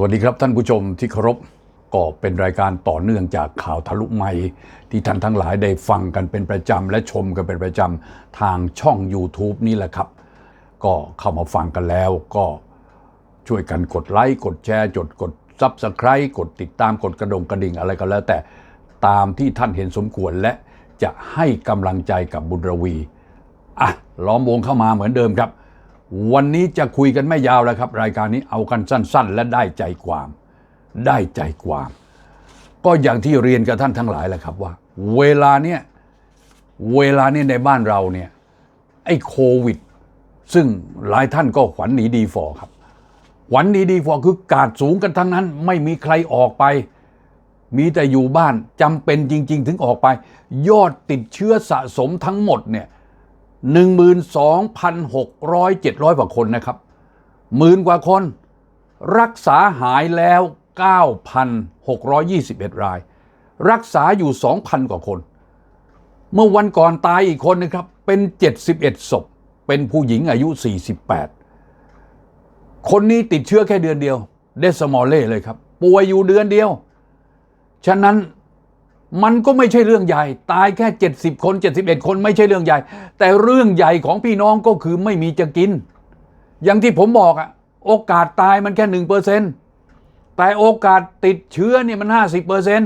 สวัสดีครับท่านผู้ชมที่เคารพก็เป็นรายการต่อเนื่องจากข่าวทะลุไมค์ที่ท่านทั้งหลายได้ฟังกันเป็นประจำและชมกันเป็นประจำทางช่อง YouTube นี่แหละครับ ก็เข้ามาฟังกันแล้วก็ช่วยกันกดไลค์กดแชร์จดกดซับสไคร b e กดติดตามกดกระดงกระดิ่งอะไรก็แล้ว แต่ตามที่ท่านเห็นสมควรและจะให้กำลังใจกับบุญรวีอะล้อมวงเข้ามาเหมือนเดิมครับ วันนี้จะคุยกันไม่ยาวแล้วครับ รายการนี้เอากันสั้น ๆ และได้ใจความ ได้ใจความ ก็อย่างที่เรียนกับท่านทั้งหลายแหละครับว่า เวลาเนี้ยเวลาเนี้ยในบ้านเราเนี่ยไอ้โควิด ซึ่งหลายท่านก็ขวัญหนีดีฟอครับขวัญหนีดีฟอคือกาดสูงกันทั้งนั้น ไม่มีใครออกไป มีแต่อยู่บ้านจำเป็นจริง ๆ ถึงออกไป ยอดติดเชื้อสะสมทั้งหมดเนี่ย 12,600 700กว่าคนนะครับหมื่นกว่าคน รักษาหายแล้ว 9,621 ราย รักษาอยู่ 2,000 กว่าคน เมื่อวันก่อนตายอีกคนนะครับ เป็น 71ศพเป็นผู้หญิงอายุ 48 คนนี้ติดเชื้อแค่เดือนเดียว เดสมอลเล่เลยครับ ป่วยอยู่เดือนเดียว ฉะนั้น มันก็ไม่ใช่เรื่องใหญ่ ตายแค่ 70 คน 71 คนไม่ใช่เรื่องใหญ่ แต่เรื่องใหญ่ของพี่น้องก็คือไม่มีจะกิน อย่างที่ผมบอกอะโอกาสตายมันแค่หนึ่งเปอร์เซนแต่โอกาสติดเชื้อเนี่ยมันห้าสิบเปอร์เซน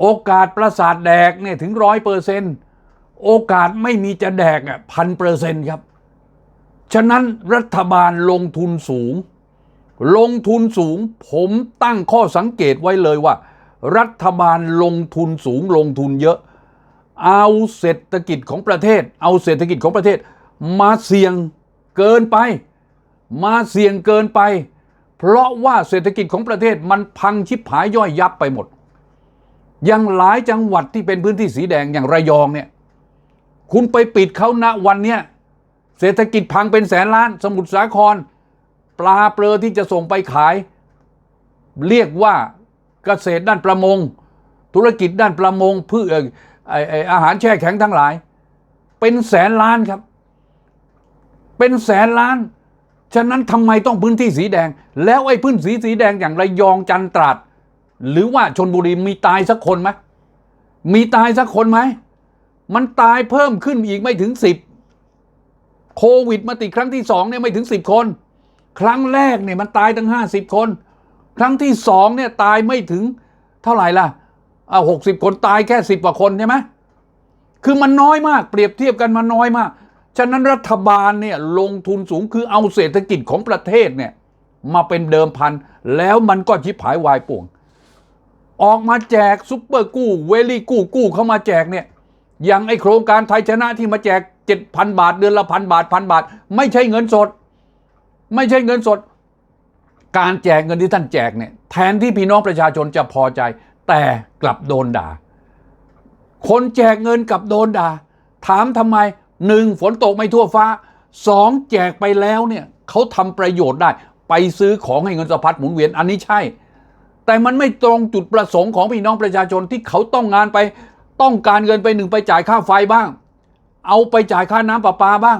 โอกาสประสาทแดกเนี่ยถึงร้อยเปอร์เซนโอกาสไม่มีจะแดกอะพันเปอร์เซนครับ ฉะนั้นรัฐบาลลงทุนสูง ลงทุนสูง ผมตั้งข้อสังเกตไว้เลยว่า รัฐบาลลงทุนสูงลงทุนเยอะ เอาเศรษฐกิจของประเทศ เอาเศรษฐกิจของประเทศ มาเสี่ยงเกินไป มาเสี่ยงเกินไป เพราะว่าเศรษฐกิจของประเทศมันพังชิบหายย่อยยับไปหมดอย่างหลายจังหวัดที่เป็นพื้นที่สีแดงอย่างระยองเนี่ยคุณไปปิดเขาณวันเนี้ยเศรษฐกิจพังเป็นแสนล้าน สมุทรสาคร ปลาเปลือที่จะส่งไปขาย เรียกว่า เกษตรด้านประมง ธุรกิจด้านประมงพืชเอ่อออาหารแช่แข็งทั้งหลาย เป็นแสนล้านครับ เป็นแสนล้าน ฉะนั้นทำไมต้องพื้นที่สีแดง แล้วไอ้พื้นสีสีแดงอย่างระยองจันตราดหรือว่าชนบุรีมีตายสักคนไหมมีตายสักคนไหมมันตายเพิ่มขึ้นอีกไม่ถึงสิบโควิดมาติดครั้งที่สองเนี่ยไม่ถึงสิบคน ครั้งแรกเนี่ยมันตายตั้งห้าสิบคน ครั้งที่สองเนี่ยตายไม่ถึงเท่าไหร่ล่ะเอาหกสิบคนตายแค่สิบกว่าคนใช่ไหมคือมันน้อยมากเปรียบเทียบกันมันน้อยมาก ฉะนั้นรัฐบาลเนี่ยลงทุนสูงคือเอาเศรษฐกิจของประเทศเนี่ยมาเป็นเดิมพัน แล้วมันก็ชิบหายวายป่วง ออกมาแจกซุปเปอร์กู้ เวลี่กู้กู้เข้ามาแจกเนี่ยอย่างไอโครงการไทยชนะที่มาแจก 7,000 บาท เดือนละพันบาทพันบาท ไม่ใช่เงินสด ไม่ใช่เงินสด การแจกเงินที่ท่านแจกเนี่ยแทนที่พี่น้องประชาชนจะพอใจ แต่กลับโดนด่า คนแจกเงินกลับโดนด่า ถามทำไมหนึ่งฝนตกไม่ทั่วฟ้าสองแจกไปแล้วเนี่ยเขาทำประโยชน์ได้ ไปซื้อของให้เงินสะพัดหมุนเวียนอันนี้ใช่ แต่มันไม่ตรงจุดประสงค์ของพี่น้องประชาชนที่เขาต้องงานไป ต้องการเงินไปหนึ่งไปจ่ายค่าไฟบ้าง เอาไปจ่ายค่าน้ำประปาบ้าง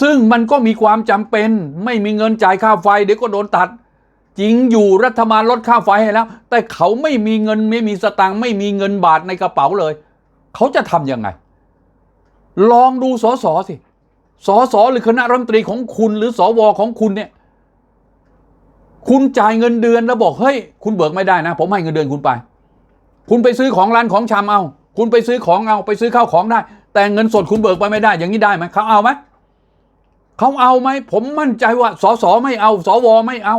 ซึ่งมันก็มีความจำเป็น ไม่มีเงินจ่ายค่าไฟ เดี๋ยวก็โดนตัด จริงอยู่รัฐบาลลดค่าไฟให้แล้ว แต่เขาไม่มีเงินไม่มีสตางค์ไม่มีเงินบาทในกระเป๋าเลย เขาจะทำยังไง ลองดูสสสิสสหรือคณะรัฐมนตรีของคุณหรือสวของคุณเนี่ย คุณจ่ายเงินเดือนแล้วบอกเฮ้ยคุณเบิกไม่ได้นะ ผมให้เงินเดือนคุณไป คุณไปซื้อของร้านของชำเอา คุณไปซื้อของเอาไปซื้อข้าวของได้ แต่เงินสดคุณเบิกไปไม่ได้ อย่างนี้ได้ไหมเขาเอาไหม เขาเอาไหมผมมั่นใจว่าสสไม่เอา สวไม่เอา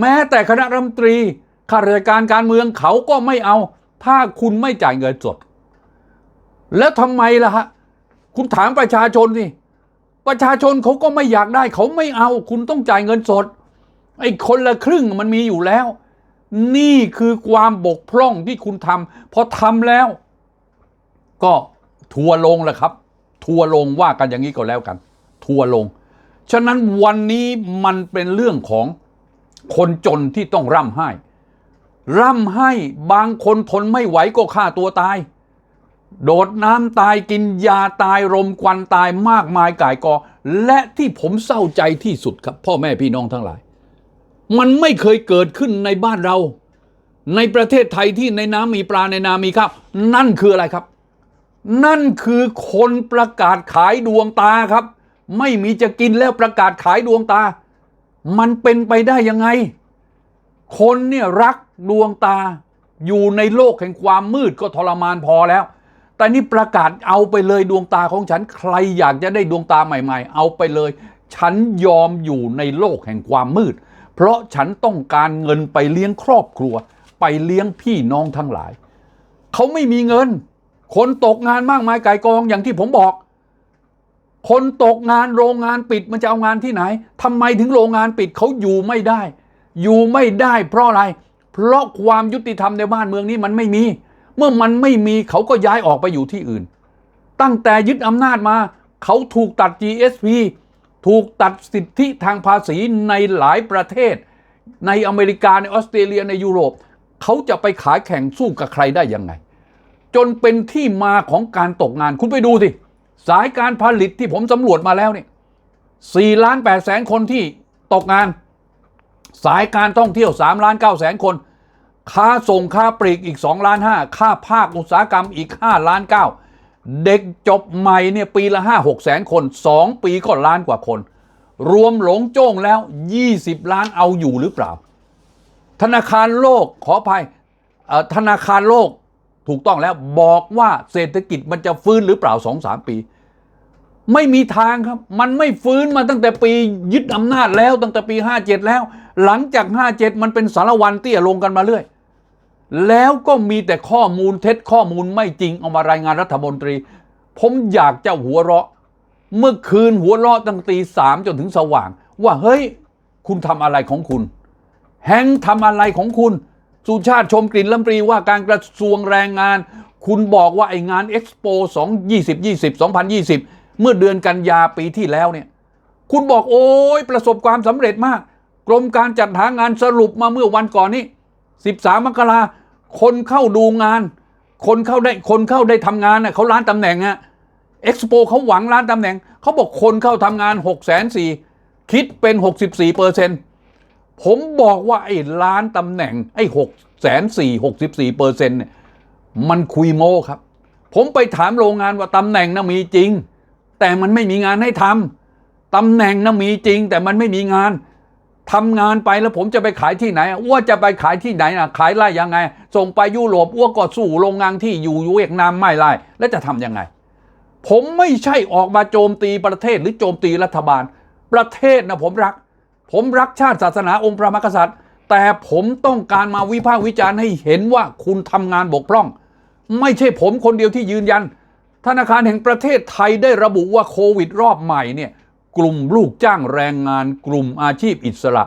แม้แต่คณะรัฐมนตรีข้าราชการการเมืองเขาก็ไม่เอา ถ้าคุณไม่จ่ายเงินสด แล้วทำไมล่ะฮะคุณถามประชาชนสิประชาชนเขาก็ไม่อยากได้เขาไม่เอา คุณต้องจ่ายเงินสด ไอ้คนละครึ่งมันมีอยู่แล้ว นี่คือความบกพร่องที่คุณทำพอทำแล้ว ก็ทัวลงแหละครับ ทัวลงว่ากันอย่างนี้ก็แล้วกัน ทัวลง ฉะนั้นวันนี้มันเป็นเรื่องของคนจนที่ต้องร่ำไห้ ร่ำไห้บางคนทนไม่ไหวก็ฆ่าตัวตาย โดดน้ำตายกินยาตายรมควันตายมากมายก่ายกอ และที่ผมเศร้าใจที่สุดครับ พ่อแม่พี่น้องทั้งหลาย มันไม่เคยเกิดขึ้นในบ้านเรา ในประเทศไทยที่ในน้ำมีปลาในนามีข้าวนั่นคืออะไรครับ นั่นคือคนประกาศขายดวงตาครับ ไม่มีจะกินแล้วประกาศขายดวงตา มันเป็นไปได้ยังไง คนเนี่ยรักดวงตา อยู่ในโลกแห่งความมืดก็ทรมานพอแล้ว แต่นี่ประกาศเอาไปเลยดวงตาของฉันใครอยากจะได้ดวงตาใหม่ ๆ เอาไปเลย ฉันยอมอยู่ในโลกแห่งความมืด เพราะฉันต้องการเงินไปเลี้ยงครอบครัว ไปเลี้ยงพี่น้องทั้งหลาย เขาไม่มีเงิน คนตกงานมากมายไก่กองอย่างที่ผมบอก คนตกงานโรงงานปิดมันจะเอางานที่ไหนทำไมถึงโรงงานปิดเขาอยู่ไม่ได้ อยู่ไม่ได้เพราะอะไร เพราะความยุติธรรมในบ้านเมืองนี้มันไม่มี เมื่อมันไม่มีเขาก็ย้ายออกไปอยู่ที่อื่น ตั้งแต่ยึดอำนาจมา เขาถูกตัด GSP ถูกตัดสิทธิทางภาษีในหลายประเทศ ในอเมริกาในออสเตรเลียในยุโรป เขาจะไปขายแข่งสู้กับใครได้ยังไง จนเป็นที่มาของการตกงานคุณไปดูสิ สายการผลิตที่ผมสำรวจมาแล้วเนี่ยสี่ล้านแปดแสนคนที่ตกงาน สายการท่องเที่ยว3ล้าน9แสนคนค่าส่งค่าปลีกอีก2ล้าน5ค่าภาคอุตสาหกรรมอีก5ล้าน9เด็กจบใหม่เนี่ยปีละ5 6แสนคน2ปีก็ล้านกว่าคน รวมหลงโจ้งแล้ว20ล้านเอาอยู่หรือเปล่า ธนาคารโลกขออภัยธนาคารโลก ถูกต้องแล้วบอกว่าเศรษฐกิจมันจะฟื้นหรือเปล่า2-3ปี ไม่มีทางครับ มันไม่ฟื้นมาตั้งแต่ปียึดอำนาจแล้วตั้งแต่ปี 57 แล้ว หลังจาก 57 มันเป็นสารวันเตี้ยลงกันมาเรื่อย แล้วก็มีแต่ข้อมูลเท็จข้อมูลไม่จริงเอามารายงานรัฐมนตรี ผมอยากจะหัวเราะ เมื่อคืนหัวเราะตั้งตีสามจนถึงสว่าง ว่าเฮ้ย คุณทำอะไรของคุณ แฮงทำอะไรของคุณ สุชาติชมกลิ่นลำปรีว่าการกระทรวงแรงงาน คุณบอกว่าไอ้งานเอ็กซ์โป2020 2020 เมื่อเดือนกันยาปีที่แล้วเนี่ย คุณบอกโอ้ยประสบความสำเร็จมาก กรมการจัดหางานสรุปมาเมื่อวันก่อนนี้ 13 มกราคนเข้าดูงาน คนเข้าได้คนเข้าได้ทำงานน่ะเขาล้านตำแหน่งอะเอ็กซ์โปเขาหวังล้านตำแหน่ง เขาบอกคนเข้าทำงาน6 4 0 0 0คิดเป็น 64เปอร์เซ็นต์ ผมบอกว่าไอ้ล้านตำแหน่ง ไอ้หกแสนสี่หกสิบสี่เปอร์เซ็นต์เนี่ยมันคุยโม้ครับ ผมไปถามโรงงานว่าตำแหน่งน่ะมีจริง แต่มันไม่มีงานให้ทำตำแหน่งน่ะมีจริง แต่มันไม่มีงานทำงานไปแล้วผมจะไปขายที่ไหนอ้วจะไปขายที่ไหนอะขายไล่ยังไง ส่งไปยุโรปอ้วก็สู้โรงงานที่อยู่เวียดนามไม่ไล่แล้วจะทำยังไง ผมไม่ใช่ออกมาโจมตีประเทศหรือโจมตีรัฐบาล ประเทศนะผมรัก ผมรักชาติศาสนาองค์พระมหากษัตริย์ แต่ผมต้องการมาวิพากษ์วิจารณ์ให้เห็นว่าคุณทำงานบกพร่อง ไม่ใช่ผมคนเดียวที่ยืนยัน ธนาคารแห่งประเทศไทยได้ระบุว่าโควิดรอบใหม่เนี่ยกลุ่มลูกจ้างแรงงานกลุ่มอาชีพอิสระ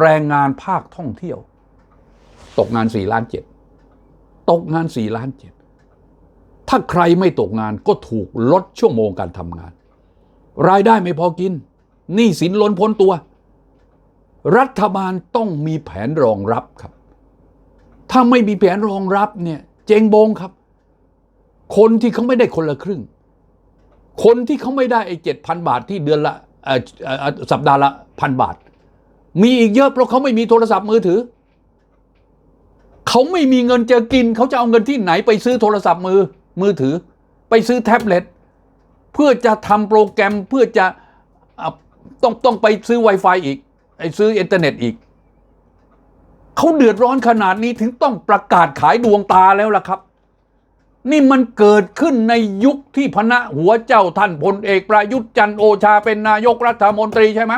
แรงงานภาคท่องเที่ยว ตกงาน4ล้านเจ็ดตกงาน4ล้านเจ็ดถ้าใครไม่ตกงานก็ถูกลดชั่วโมงการทำงาน รายได้ไม่พอกินหนี้สินล้นพ้นตัว รัฐบาลต้องมีแผนรองรับครับ ถ้าไม่มีแผนรองรับเนี่ยเจงบงครับ คนที่เขาไม่ได้คนละครึ่ง คนที่เขาไม่ได้ไอ้เจ็ดพันบาทที่เดือนละสัปดาห์ละพันบาท มีอีกเยอะเพราะเขาไม่มีโทรศัพท์มือถือ เขาไม่มีเงินจะกิน เขาจะเอาเงินที่ไหนไปซื้อโทรศัพท์มือมือถือ ไปซื้อแท็บเล็ตเพื่อจะทำโปรแกรมเพื่อจะอะต้องต้องไปซื้อ Wi-Fi อีก ไอ้ซื้ออินเทอร์เน็ตอีก เขาเดือดร้อนขนาดนี้ถึงต้องประกาศขายดวงตาแล้วล่ะครับ นี่มันเกิดขึ้นในยุคที่พนะหัวเจ้าท่านพลเอกประยุทธ์จันโอชาเป็นนายกรัฐมนตรีใช่ไหม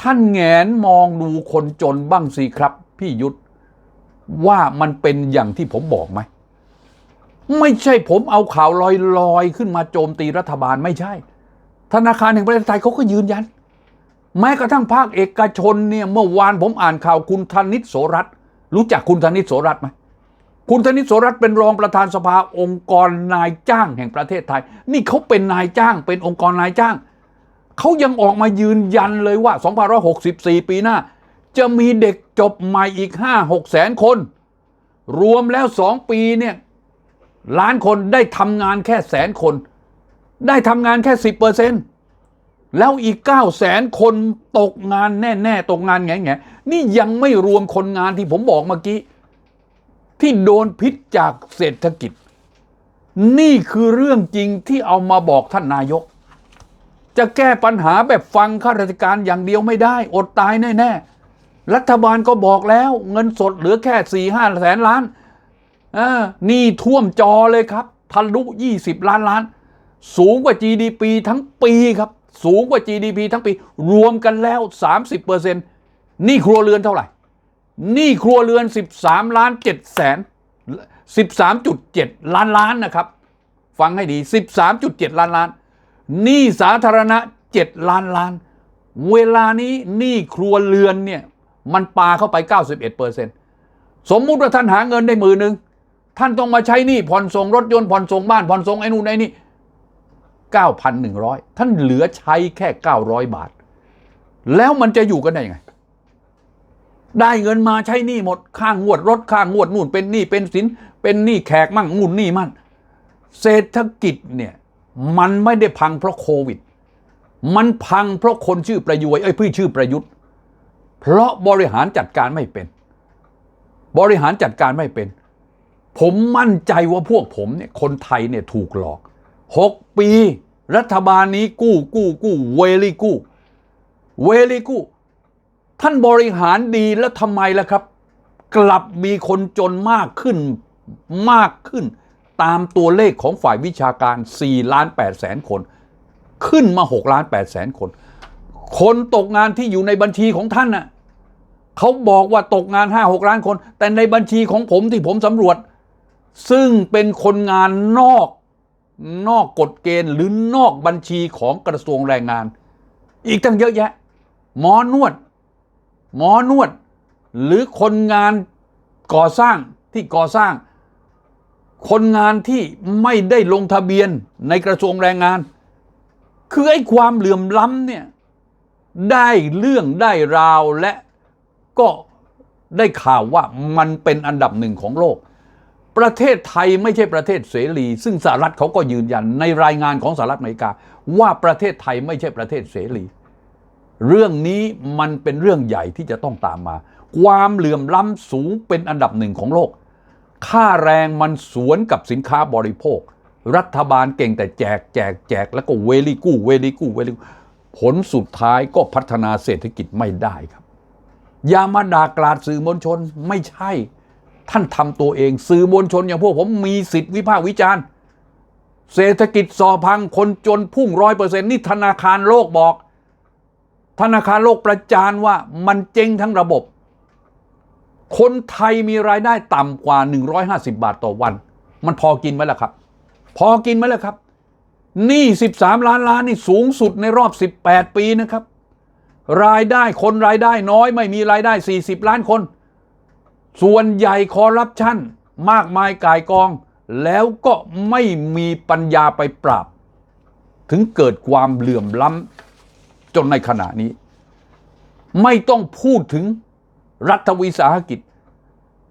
ท่านแงนมองดูคนจนบ้างสิครับ พี่ยุทธว่ามันเป็นอย่างที่ผมบอกไหมไม่ใช่ผมเอาข่าวลอยๆ ขึ้นมาโจมตีรัฐบาลไม่ใช่ ธนาคารแห่งประเทศไทยเขาก็ยืนยัน แม้กระทั่งภาคเอกชนเนี่ยเมื่อวานผมอ่านข่าวคุณธนิตโสรัตรู้จักคุณธนิตโสรัตไหมคุณธนิตโสรัตเป็นรองประธานสภาองค์กรนายจ้างแห่งประเทศไทย นี่เขาเป็นนายจ้าง เป็นองค์กรนายจ้างเขายังออกมายืนยันเลยว่า 2564 ปีหน้า จะมีเด็กจบใหม่อีก 5-6แสนคน รวมแล้ว 2 ปีเนี่ยล้านคนได้ทำงานแค่แสนคน ได้ทำงานแค่ 10เปอร์เซ็นต์ แล้วอีก 9 0 0แสนคนตกงานแน่ ๆ ตกงานแง่ๆนี่ยังไม่รวมคนงานที่ผมบอกเมื่อกี้ ที่โดนพิษจากเศรษฐกิจ นี่คือเรื่องจริงที่เอามาบอกท่านนายก จะแก้ปัญหาแบบฟังข้าราชการอย่างเดียวไม่ได้ อดตายแน่ ๆ รัฐบาลก็บอกแล้วเงินสดเหลือแค่สี่ห้าแสนล้านอ่านี่ท่วมจอเลยครับทะลุ20 ล้านล้าน สูงกว่า GDP ทั้งปีครับ สูงกว่า GDP ทั้งปี รวมกันแล้ว 30%นี่ครัวเรือนเท่าไหร่ นี่ครัวเรือน 13 ล้าน7แสน13.7 ล้านล้านนะครับ ฟังให้ดี 13.7 ล้านล้านนี้สาธารณะ 7 ล้านล้าน เวลานี้นี้ครัวเรือนเนี่ยมันปาเข้าไป 91สมมุติว่าท่านหาเงินได้มื่นหนึ่งท่านต้องมาใช้นี้ผ่อนส่งรถยนต์ผ่อนส่งบ้านผ่อนส่งไอ้นู่นไอ้นี่ 9,100 ท่านเหลือใช้แค่ 900 บาท แล้วมันจะอยู่กันได้ยังไง ได้เงินมาใช้หนี้หมดค่างวดรถค่างวดนู่นเป็นหนี้เป็นสิน เป็นหนี้แขกมั่งนู่นหนี้มั่นเศรษฐกิจเนี่ยมันไม่ได้พังเพราะโควิด มันพังเพราะคนชื่อประยุยเอ้ยพี่ชื่อประยุทธ์ เพราะบริหารจัดการไม่เป็น บริหารจัดการไม่เป็น ผมมั่นใจว่าพวกผมเนี่ยคนไทยเนี่ยถูกหลอก หกปี รัฐบาลนี้กู้กู้กู้เวลี่กู้เวลี่กู้ท่านบริหารดีแล้วทำไมล่ะครับ กลับมีคนจนมากขึ้นมากขึ้น ตามตัวเลขของฝ่ายวิชาการ4ล้าน8แสนคน ขึ้นมา6ล้าน8แสนคน คนตกงานที่อยู่ในบัญชีของท่านน่ะเขาบอกว่าตกงาน 5 6 ล้านคน แต่ในบัญชีของผมที่ผมสำรวจ ซึ่งเป็นคนงานนอก นอกกฎเกณฑ์หรือนอกบัญชีของกระทรวงแรงงาน อีกตั้งเยอะแยะ หมอนวด หมอนวด หรือคนงานก่อสร้างที่ก่อสร้าง คนงานที่ไม่ได้ลงทะเบียนในกระทรวงแรงงาน คือไอ้ความเหลื่อมล้ำเนี่ยได้เรื่องได้ราวและก็ได้ข่าวว่ามันเป็นอันดับหนึ่งของโลก ประเทศไทยไม่ใช่ประเทศเสรี ซึ่งสหรัฐเขาก็ยืนยันในรายงานของสหรัฐอเมริกา ว่าประเทศไทยไม่ใช่ประเทศเสรี เรื่องนี้มันเป็นเรื่องใหญ่ที่จะต้องตามมา ความเหลื่อมล้ำสูงเป็นอันดับหนึ่งของโลก ค่าแรงมันสวนกับสินค้าบริโภค รัฐบาลเก่งแต่แจกแจกแจกแล้วก็เวลีกู้เวลีกู้เวลีผลสุดท้ายก็พัฒนาเศรษฐกิจไม่ได้ครับอย่ามาด่ากราดสื่อมวลชนไม่ใช่ ท่านทำตัวเอง สื่อมวลชนอย่างพวกผมมีสิทธิวิพากษ์วิจารณ์ เศรษฐกิจสอพังคนจนพุ่งร้อยเปอร์เซ็นต์นี่ธนาคารโลกบอก ธนาคารโลกประจานว่ามันเจ๊งทั้งระบบ คนไทยมีรายได้ต่ำกว่า 150 บาทต่อวัน มันพอกินไหมล่ะครับ พอกินไหมล่ะครับหนี่13 ล้านล้านนี่สูงสุดในรอบ 18 ปีนะครับ รายได้คนรายได้น้อยไม่มีรายได้ 40 ล้านคน ส่วนใหญ่คอร์รัปชันมากมายกายกอง แล้วก็ไม่มีปัญญาไปปราบ ถึงเกิดความเหลื่อมล้ำจนในขณะนี้ ไม่ต้องพูดถึงรัฐวิสาหกิจ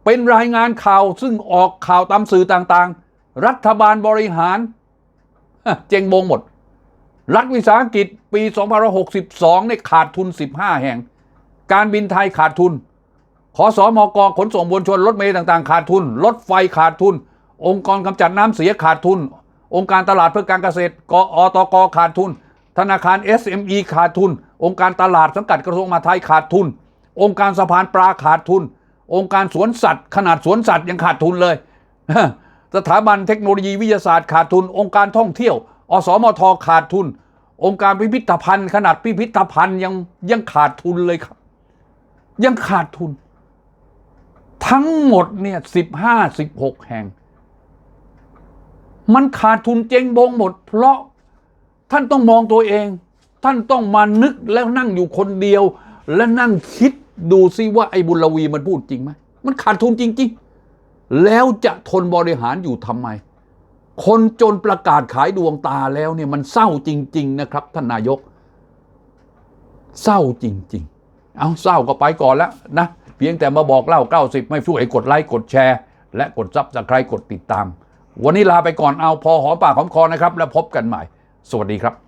เป็นรายงานข่าวซึ่งออกข่าวตามสื่อต่างๆ รัฐบาลบริหาร เจงบงหมด รัฐวิสาหกิจปี 2562เนี่ยขาดทุน 15 แห่ง การบินไทยขาดทุน ขอสอมอกขนส่งมวลชนรถเมล์ต่างๆ ขาดทุน รถไฟขาดทุน องค์กรกำจัดน้ำเสียขาดทุน องค์การตลาดเพื่อการเกษตรกอตกขาดทุน ธนาคาร SME ขาดทุน องค์การตลาดสังกัดกระทรวงมหาดไทยขาดทุน องค์การสะพานปลาขาดทุน องค์การสวนสัตว์ ขนาดสวนสัตว์ยังขาดทุนเลย สถาบันเทคโนโลยีวิทยาศาสตร์ขาดทุน องค์การท่องเที่ยว อสมทขาดทุน องค์การพิพิธภัณฑ์ ขนาดพิพิธภัณฑ์ยังยังขาดทุนเลยครับ ยังขาดทุน ทั้งหมดเนี่ยสิบห้าสิบหกแห่ง มันขาดทุนเจ๊งบงหมด เพราะท่านต้องมองตัวเอง ท่านต้องมานึกแล้วนั่งอยู่คนเดียว และนั่งคิดดูซิว่าไอ้บุญลวีมันพูดจริงไหมมันขาดทุนจริง ๆ แล้วจะทนบริหารอยู่ทำไม คนจนประกาศขายดวงตาแล้วเนี่ยมันเศร้าจริง ๆ นะครับ ท่านนายก เศร้าจริง ๆ เอาเศร้าก็ไปก่อนแล้วนะ เพียงแต่มาบอกเล่า 90 ไม่ช่วยกดไลค์กดแชร์ และกดซับสไครต์กดติดตาม วันนี้ลาไปก่อนเอาพอหอมปากหอมคอนะครับ แล้วพบกันใหม่ สวัสดีครับ